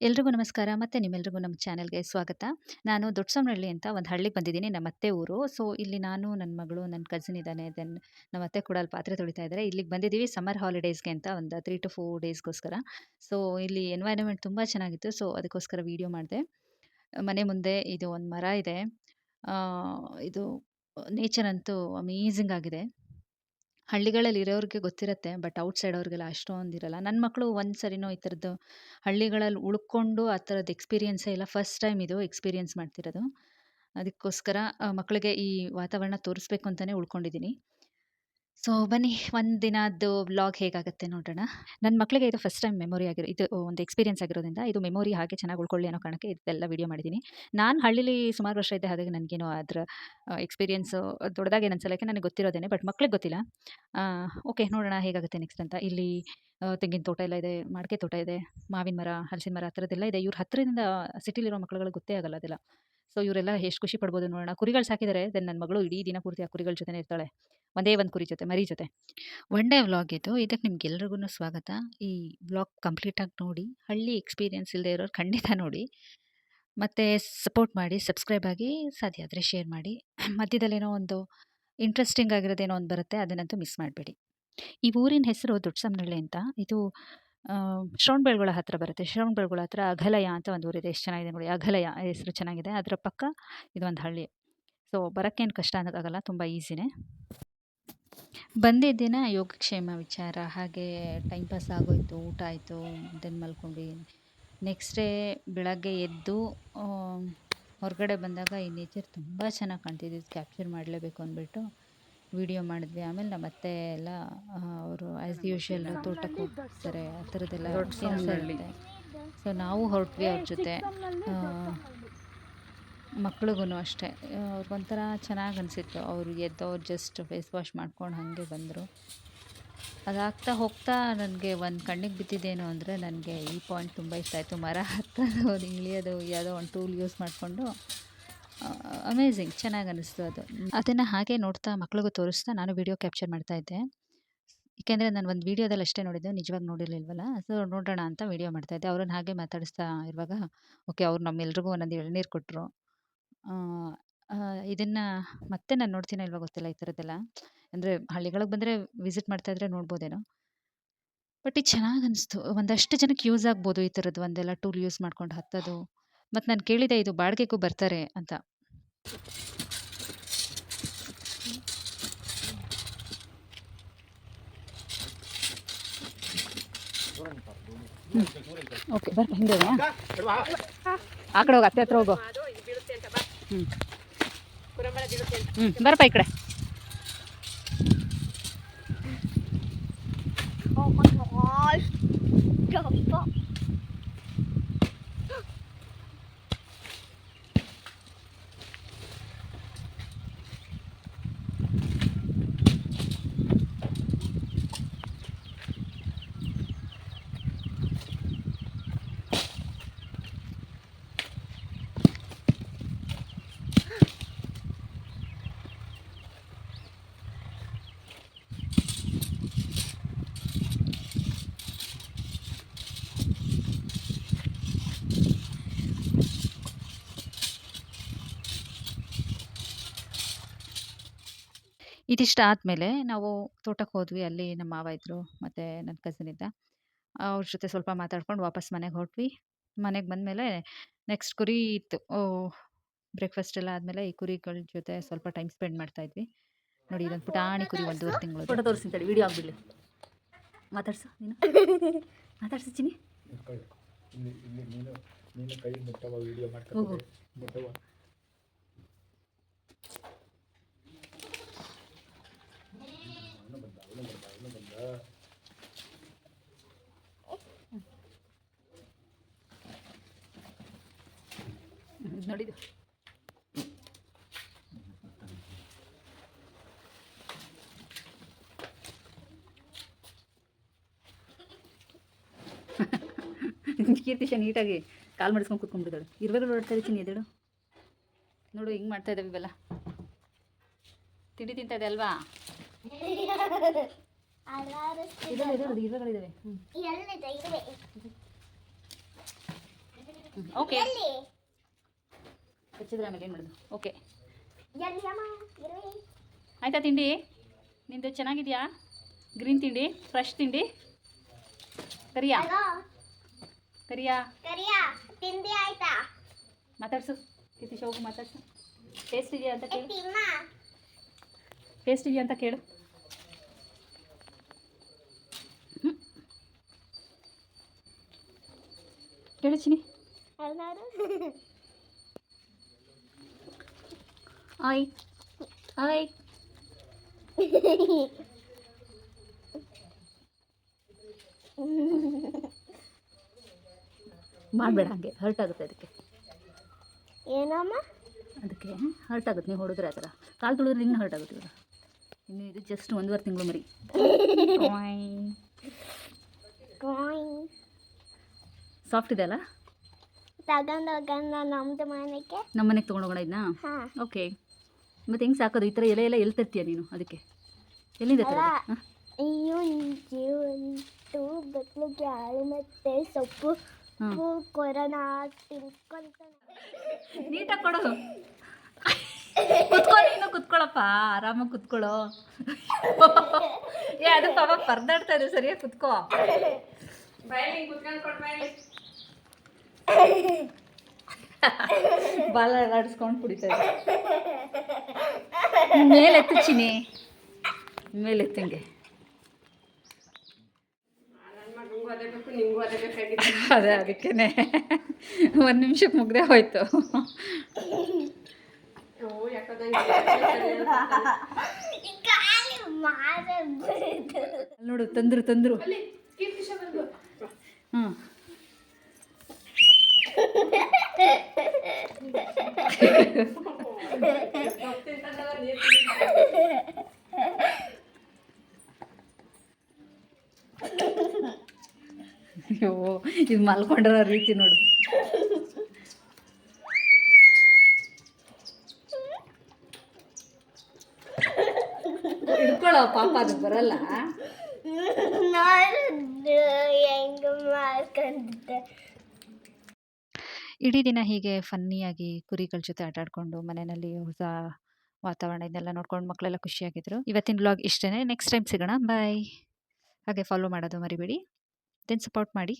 ಎಲ್ರಿಗೂ ನಮಸ್ಕಾರ ಮತ್ತೆ ನಿಮ್ಮೆಲ್ರಿಗೂ ನಮ್ಮ ಚಾನಲ್ಗೆ ಸ್ವಾಗತ. ನಾನು ದೊಡ್ಡಸವನಹಳ್ಳಿ ಅಂತ ಒಂದು ಹಳ್ಳಿಗೆ ಬಂದಿದ್ದೀನಿ. ನಮ್ಮ ಅತ್ತೆ ಊರು. ಸೊ, ಇಲ್ಲಿ ನಾನು, ನನ್ನ ಮಗಳು, ನನ್ನ ಕಸಿನ್ ಇದ್ದಾನೆ. ದೆನ್ ನಮ್ಮ ಅತ್ತೆ ಕೂಡ ಅಲ್ಲಿ ಪಾತ್ರೆ ತೊಳಿತಾ ಇದ್ದಾರೆ. ಇಲ್ಲಿಗೆ ಬಂದಿದ್ದೀವಿ ಸಮ್ಮರ್ ಹಾಲಿಡೇಸ್‌ಗೆ ಅಂತ ಒಂದು 3-4 ಡೇಸ್‌ಗೋಸ್ಕರ. ಸೊ, ಇಲ್ಲಿ ಎನ್ವೈರನ್ಮೆಂಟ್ ತುಂಬ ಚೆನ್ನಾಗಿತ್ತು. ಸೊ, ಅದಕ್ಕೋಸ್ಕರ ವೀಡಿಯೋ ಮಾಡಿದೆ. ಮನೆ ಮುಂದೆ ಇದು ಒಂದು ಮರ ಇದೆ. ಇದು ನೇಚರ್ ಅಂತೂ ಅಮೇಝಿಂಗ್ ಆಗಿದೆ. ಹಳ್ಳಿಗಳಲ್ಲಿ ಇರೋರಿಗೆ ಗೊತ್ತಿರುತ್ತೆ. ಬಟ್ ಔಟ್‌ಸೈಡ್ ಅವ್ರಿಗೆಲ್ಲ ಅಷ್ಟೊಂದಿರಲ್ಲ. ನನ್ನ ಮಕ್ಕಳು ಒಂದು ಸರಿನೋ ಈ ಥರದ್ದು ಹಳ್ಳಿಗಳಲ್ಲಿ ಉಳ್ಕೊಂಡು ಆ ಥರದ್ದು ಎಕ್ಸ್‌ಪೀರಿಯನ್ಸೇ ಇಲ್ಲ. ಫಸ್ಟ್ ಟೈಮ್ ಇದು ಎಕ್ಸ್‌ಪೀರಿಯನ್ಸ್ ಮಾಡ್ತಿರೋದು. ಅದಕ್ಕೋಸ್ಕರ ಮಕ್ಕಳಿಗೆ ಈ ವಾತಾವರಣ ತೋರಿಸ್ಬೇಕು ಅಂತಲೇ ಉಳ್ಕೊಂಡಿದ್ದೀನಿ. ಸೊ, ಬನ್ನಿ ಒಂದು ದಿನದ್ದು ವ್ಲಾಗ್ ಹೇಗಾಗುತ್ತೆ ನೋಡೋಣ. ನನ್ನ ಮಕ್ಕಳಿಗೆ ಇದು ಫಸ್ಟ್ ಟೈಮ್ ಮೆಮೊರಿ ಆಗಿರೋ ಇದು ಒಂದು ಎಕ್ಸ್‌ಪೀರಿಯನ್ಸ್ ಆಗಿರೋದ್ರಿಂದ ಇದು ಮೆಮೊರಿ ಹಾಗೆ ಚೆನ್ನಾಗಿ ಉಳ್ಕೊಳ್ಳಿ ಅನ್ನೋ ಕಾರಣಕ್ಕೆ ಇದೆಲ್ಲ ವಿಡಿಯೋ ಮಾಡಿದ್ದೀನಿ. ನಾನು ಹಳ್ಳಿಲಿ ಸುಮಾರು ವರ್ಷ ಇದ್ದೆ. ಹಾಗಾಗಿ ನನಗೇನು ಅದರ ಎಕ್ಸ್ಪೀರಿಯೆನ್ಸು ದೊಡ್ಡದಾಗಿ ನನ್ನ ಸಲಕ್ಕೆ ನನಗೆ ಗೊತ್ತಿರೋದೇನೆ. ಬಟ್ ಮಕ್ಳಿಗೆ ಗೊತ್ತಿಲ್ಲ. ಓಕೆ ನೋಡೋಣ ಹೇಗಾಗುತ್ತೆ ನೆಕ್ಸ್ಟ್ ಅಂತ. ಇಲ್ಲಿ ತೆಂಗಿನ ತೋಟ ಎಲ್ಲ ಇದೆ, ಮಾಡಿಕೆ ತೋಟ ಇದೆ, ಮಾವಿನ ಮರ, ಹಲಸಿನ ಮರ ಆ ಥರದ್ದೆಲ್ಲ ಇದೆ. ಇವ್ರ ಹತ್ತಿರದಿಂದ ಸಿಟಿಲಿರೋ ಮಕ್ಳುಗಳಿಗೆ ಗೊತ್ತೇ ಆಗಲ್ಲ ಅದೆಲ್ಲ. ಸೊ, ಇವರೆಲ್ಲ ಎಷ್ಟು ಖುಷಿ ಪಡ್ಬೋದು ನೋಡೋಣ. ಕುರಿಗಳು ಸಾಕಿದ್ದಾರೆ. ದೆನ್ ನನ್ನ ಮಗಳು ಇಡೀ ದಿನ ಪೂರ್ತಿ ಆ ಕುರಿಗಳ ಜೊತೆನೇ ಇರ್ತಾಳೆ. ಒಂದೇ ಒಂದು ಕುರಿ ಜೊತೆ, ಮರಿ ಜೊತೆ. ಒನ್ ಡೇ ವ್ಲಾಗ್ ಇದು. ಇದಕ್ಕೆ ನಿಮ್ಗೆಲ್ರಿಗೂ ಸ್ವಾಗತ. ಈ ವ್ಲಾಗ್ ಕಂಪ್ಲೀಟಾಗಿ ನೋಡಿ. ಹಳ್ಳಿ ಎಕ್ಸ್ಪೀರಿಯೆನ್ಸ್ ಇಲ್ಲದೆ ಇರೋರು ಖಂಡಿತ ನೋಡಿ. ಮತ್ತು ಸಪೋರ್ಟ್ ಮಾಡಿ, ಸಬ್ಸ್ಕ್ರೈಬ್ ಆಗಿ, ಸಾಧ್ಯ ಆದರೆ ಶೇರ್ ಮಾಡಿ. ಮಧ್ಯದಲ್ಲೇನೋ ಒಂದು ಇಂಟ್ರೆಸ್ಟಿಂಗ್ ಆಗಿರೋದೇನೋ ಒಂದು ಬರುತ್ತೆ. ಅದನ್ನಂತೂ ಮಿಸ್ ಮಾಡಬೇಡಿ. ಈ ಊರಿನ ಹೆಸರು ದುಡ್ಸಮ್ನಳ್ಳಿ ಅಂತ. ಇದು ಶ್ರವಣ ಶ್ರವಣಬೆಳಗೊಳ ಹತ್ರ ಬರುತ್ತೆ. ಶ್ರವಣಬೆಳಗೊಳ ಹತ್ರ ಅಘಲಯ ಅಂತ ಒಂದು ಊರಿದೆ. ಎಷ್ಟು ಚೆನ್ನಾಗಿದೆ ನೋಡಿ. ಅಘಲಯ ಹೆಸರು ಚೆನ್ನಾಗಿದೆ. ಅದರ ಪಕ್ಕ ಇದೊಂದು ಹಳ್ಳಿ. ಸೊ, ಬರೋಕ್ಕೇನು ಕಷ್ಟ ಅನ್ನೋಕ್ಕಾಗಲ್ಲ. ತುಂಬ ಈಸಿನೇ. ಬಂದಿದ್ದ ದಿನ ಯೋಗಕ್ಷೇಮ ವಿಚಾರ ಹಾಗೆ ಟೈಮ್ ಪಾಸ್ ಆಗೋಯ್ತು. ಊಟ ಆಯಿತು. ದೆನ್ ಮಲ್ಕೊಂಡು ನೆಕ್ಸ್ಟ್ ಡೇ ಬೆಳಗ್ಗೆ ಎದ್ದು ಹೊರಗಡೆ ಬಂದಾಗ ಈ ನೇಚರ್ ತುಂಬ ಚೆನ್ನಾಗಿ ಕಾಣ್ತಿದ್ದಿದ್ದು ಕ್ಯಾಪ್ಚರ್ ಮಾಡಲೇಬೇಕು ಅಂದ್ಬಿಟ್ಟು ವಿಡಿಯೋ ಮಾಡಿದ್ವಿ. ಆಮೇಲೆ ನಮ್ಮ ಅತ್ತೆ ಎಲ್ಲ ಅವರು ಆ್ಯಸ್ ಯೂಶುವಲ್ ತೋಟಕ್ಕೆ ಹೋಗ್ತಾರೆ. ಆ ಥರದ್ದೆಲ್ಲ ಕೆಲಸ ಇರುತ್ತೆ. ಸೊ, ನಾವು ಹೊರಟ್ವಿ ಅವ್ರ ಜೊತೆ. ಮಕ್ಳಿಗೂ ಅಷ್ಟೇ. ಅವ್ರಿಗೊಂಥರ ಚೆನ್ನಾಗಿ ಅನಿಸಿತ್ತು. ಅವರು ಎದ್ದು ಅವ್ರು ಜಸ್ಟ್ ಫೇಸ್ ವಾಶ್ ಮಾಡ್ಕೊಂಡು ಹಾಗೆ ಬಂದರು. ಅದಾಗ್ತಾ ಹೋಗ್ತಾ ನನಗೆ ಒಂದು ಕಣ್ಣಿಗೆ ಬಿದ್ದಿದ್ದೇನು ಅಂದರೆ ನನಗೆ ಈ ಪಾಯಿಂಟ್ ತುಂಬ ಇಷ್ಟ ಆಯಿತು. ಮರ ಹತ್ತೋದು, ಇಳಿಯೋದು ಯಾವುದೋ ಒಂದು ಟೂಲ್ ಯೂಸ್ ಮಾಡಿಕೊಂಡು ಅಮೇಝಿಂಗ್ ಚೆನ್ನಾಗಿ ಅನ್ನಿಸ್ತು ಅದು. ಅದನ್ನು ಹಾಗೆ ನೋಡ್ತಾ ಮಕ್ಳಿಗೂ ತೋರಿಸ್ತಾ ನಾನು ವಿಡಿಯೋ ಕ್ಯಾಪ್ಚರ್ ಮಾಡ್ತಾ ಇದ್ದೆ. ಏಕೆಂದರೆ ನಾನು ಒಂದು ವಿಡಿಯೋದಲ್ಲಿ ಅಷ್ಟೇ ನೋಡಿದ್ದು. ನಿಜವಾಗಿ ನೋಡಿರಲಿಲ್ವಲ್ಲ. ಸೊ, ನೋಡೋಣ ಅಂತ ವೀಡಿಯೋ ಮಾಡ್ತಾ ಇದ್ದೆ. ಅವ್ರನ್ನ ಹಾಗೆ ಮಾತಾಡಿಸ್ತಾ ಇರುವಾಗ ಓಕೆ ಅವ್ರು ನಮ್ಮೆಲ್ರಿಗೂ ಒಂದೊಂದು ಎಳನೀರು ಕೊಟ್ಟರು. ಇದನ್ನು ಮತ್ತೆ ನಾನು ನೋಡ್ತೀನೋ ಇಲ್ವೋ ಗೊತ್ತಿಲ್ಲ ಈ ಥರದ್ದೆಲ್ಲ. ಅಂದರೆ ಹಳ್ಳಿಗಳಿಗೆ ಬಂದರೆ ವಿಸಿಟ್ ಮಾಡ್ತಾ ಇದ್ರೆ ನೋಡ್ಬೋದೇನೋ. ಬಟ್ ಇದು ಚೆನ್ನಾಗಿ ಅನಿಸ್ತು. ಒಂದಷ್ಟು ಜನಕ್ಕೆ ಯೂಸ್ ಆಗ್ಬೋದು ಈ ಥರದ್ದು ಒಂದೆಲ್ಲ ಟೂಲ್ ಯೂಸ್ ಮಾಡ್ಕೊಂಡು ಹತ್ತೋದು. ಮತ್ತು ನಾನು ಕೇಳಿದೆ, ಇದು ಬಾಡಿಗೆಗೂ ಬರ್ತಾರೆ ಅಂತ. ಓಕೆ ಬರ್ತೀನಿ ಹಿಂದೆ? ಆ ಕಡೆ ಹೋಗು, ಅತ್ತೆ ಹತ್ರ ಹೋಗು. ಹ್ಞೂ. ಹ್ಞೂ ಬರಪ್ಪ ಈ ಕಡೆ. Oh my gosh. Gaffa. ಇದಿಷ್ಟು ಆದಮೇಲೆ ನಾವು ತೋಟಕ್ಕೆ ಹೋದ್ವಿ. ಅಲ್ಲಿ ನಮ್ಮ ಮಾವ ಇದ್ದರು. ಮತ್ತು ನನ್ನ ಕಸಿನ್ ಇದ್ದ. ಅವ್ರ ಜೊತೆ ಸ್ವಲ್ಪ ಮಾತಾಡ್ಕೊಂಡು ವಾಪಸ್ ಮನೆಗೆ ಹೊರಟ್ವಿ. ಮನೆಗೆ ಬಂದಮೇಲೆ ನೆಕ್ಸ್ಟ್ ಕುರಿ ಇತ್ತು. ಬ್ರೇಕ್‌ಫಾಸ್ಟ್ ಎಲ್ಲ ಆದಮೇಲೆ ಈ ಕುರಿಗಳ ಜೊತೆ ಸ್ವಲ್ಪ ಟೈಮ್ ಸ್ಪೆಂಡ್ ಮಾಡ್ತಾ ಇದ್ವಿ. ನೋಡಿ ಇದೊಂದು ಪುಟಾಣಿ ಕುರಿ ಒಂದೂವರೆ ತಿಂಗಳು ಫೋಟೋ ತೋರಿಸ್ತೀನಿ ತಡಿ ವಿಡಿಯೋ ಆಗಿಬಿಡಲಿ. ಮಾತಾಡ್ಸು ನೀನು. ಮಾತಾಡ್ಸು ಚಿನ್ನಿ. ಇಲ್ಲಿ ಇಲ್ಲಿ ನೀನು ನೀನು ಕೈ ಮುಟ್ಟವ ವಿಡಿಯೋ ಹೋಗು. ಇದು. ಕೀರ್ತಿಶ ನೀಟಾಗಿ ಕಾಲು ಮಾಡಿಸ್ಕೊಂಡು ಕೂತ್ಕೊಂಡ್ಬಿಟ್ಟಿದ್ದಾಳೆ. ಇರುವೆಗಳು ನೋಡ್ತಾ ಇರ್ತೀನಿ ಎದ್ದೇಳು. ನೋಡು ಹಿಂಗೆ ಮಾಡ್ತಾ ಇದ್ದಾವೆ ಇವೆಲ್ಲ. ತಿಂಡಿ ತಿಂತಾ ಇದೆ ಅಲ್ವಾ? ಇರುವೆಗಳಿದ್ದಾವೆ. ಓಕೆ ಹಚ್ಚಿದ್ರೆ ಆಮೇಲೆ ಏನು ಮಾಡೋದು? ಓಕೆ ಆಯ್ತಾ ತಿಂಡಿ? ನಿಂದು ಚೆನ್ನಾಗಿದೆಯಾ? ಗ್ರೀನ್ ತಿಂಡಿ ಫ್ರೆಶ್ ತಿಂಡಿ? ಕರಿಯಾ? ಕರಿಯಾ? ಕರಿಯಾ ತಿಂಡಿ ಆಯ್ತಾ? ಮಾತಾಡ್ಸು. ಕಿತೀಶ್ ಹೋಗು ಮಾತಾಡ್ಸು. ಟೇಸ್ಟ್ ಇದೆಯಾ ಅಂತ ಕೇಳು. ಟೇಸ್ಟ್ ಇದೆಯಾ ಅಂತ ಕೇಳು. ಕೇಳು ಚಿನಿ ಆಯ್ ಆಯ್ ಮಾಡಬೇಡ ಹಂಗೆ ಹರ್ಟ್ ಆಗುತ್ತೆ ಅದಕ್ಕೆ. ಏನಮ್ಮ? ಅದಕ್ಕೆ ಹರ್ಟ್ ಆಗುತ್ತೆ ನೀವು ಹೊಡೆದ್ರೆ ಆ ಥರ. ಕಾಲು ತುಳಿದ್ರೆ ಇನ್ನೂ ಹರ್ಟ್ ಆಗುತ್ತೆ ಇವಾಗ. ಇನ್ನು ಇದು ಜಸ್ಟ್ ಒಂದುವರೆ ತಿಂಗಳು ಮರಿ. ಸಾಫ್ಟ್ ಇದೆ ಅಲ್ಲ? ತಗೊಂಡು ನಮ್ದು ಮನೆಗೆ. ನಮ್ಮ ಮನೆಗೆ ತೊಗೊಂಡೋಗೋಣ ಇದನ್ನ ಹಾ. ಓಕೆ ಮತ್ತೆ ಹೆಂಗೆ ಸಾಕೋದು? ಈ ಥರ ಎಲೆ ಎಲ್ಲ ಎಲ್ಲಿ ತರ್ತೀಯ ನೀನು ಅದಕ್ಕೆ? ಎಲ್ಲಿಂದ ತರೋದು? ಅಯ್ಯೋ ಜೀವಂತು ಬಟ್ಲಿಗೆ ಹಾಳು ಮತ್ತೆ ಸೊಪ್ಪು ಕೊರೋನಾ ತಿನ್ಕೊಂತ ನೀಟಾಗಿ ಕೊಡು. ಕುತ್ಕೊ ನೀನು ಕುತ್ಕೊಳ್ಳಪ್ಪ ಆರಾಮಾಗಿ ಕುತ್ಕೊಳ್ಳೋ ಏ ಅದು ಪಾಪ ಪರ್ದಾಡ್ತಾ ಇದೆ ಸರಿಯಾಗಿ ಕುತ್ಕೋ. ಬಾಲ ಆಡಿಸ್ಕೊಂಡು ಕುಡಿತಾ ಇದೆ ಮೇಲೆತ್ತು ಚಿನಿ ಮೇಲೆತ್ತಂಗೆ ಅದೇ, ಅದಕ್ಕೇನೆ. ಒಂದು ನಿಮಿಷಕ್ಕೆ ಮುಗ್ದೆ ಹೋಯ್ತು. ನೋಡು, ತಂದ್ರು ತಂದ್ರು. ಹ್ಞೂ ಅಯ್ಯೋ ಇದು ಮಲ್ಕೊಂಡಿರೋ ರೀತಿ ನೋಡು. ಹಿಡ್ಕೊಳ್ಳೋ ಪಾಪ ಅದು ಬರಲ್ಲ. ನೋಡು ಹೆಂಗ ಮಾಡ್ಕೊಂಡಿದ್ದೆ? ಇಡೀ ದಿನ ಹೀಗೆ ಫನ್ನಿಯಾಗಿ ಕುರಿಗಳ ಜೊತೆ ಆಟಾಡ್ಕೊಂಡು, ಮನೆಯಲ್ಲಿ ಹೊಸ ವಾತಾವರಣ ಇದನ್ನೆಲ್ಲ ನೋಡ್ಕೊಂಡು ಮಕ್ಕಳೆಲ್ಲ ಖುಷಿಯಾಗಿದ್ರು. ಇವತ್ತಿನ ಬ್ಲಾಗ್ ಇಷ್ಟೇ ನೆಕ್ಸ್ಟ್ ಟೈಮ್ ಸಿಗೋಣ. ಬಾಯ್ ಹಾಗೆ ಫಾಲೋ ಮಾಡೋದು ಮರಿಬೇಡಿ. ದೆನ್ ಸಪೋರ್ಟ್ ಮಾಡಿ.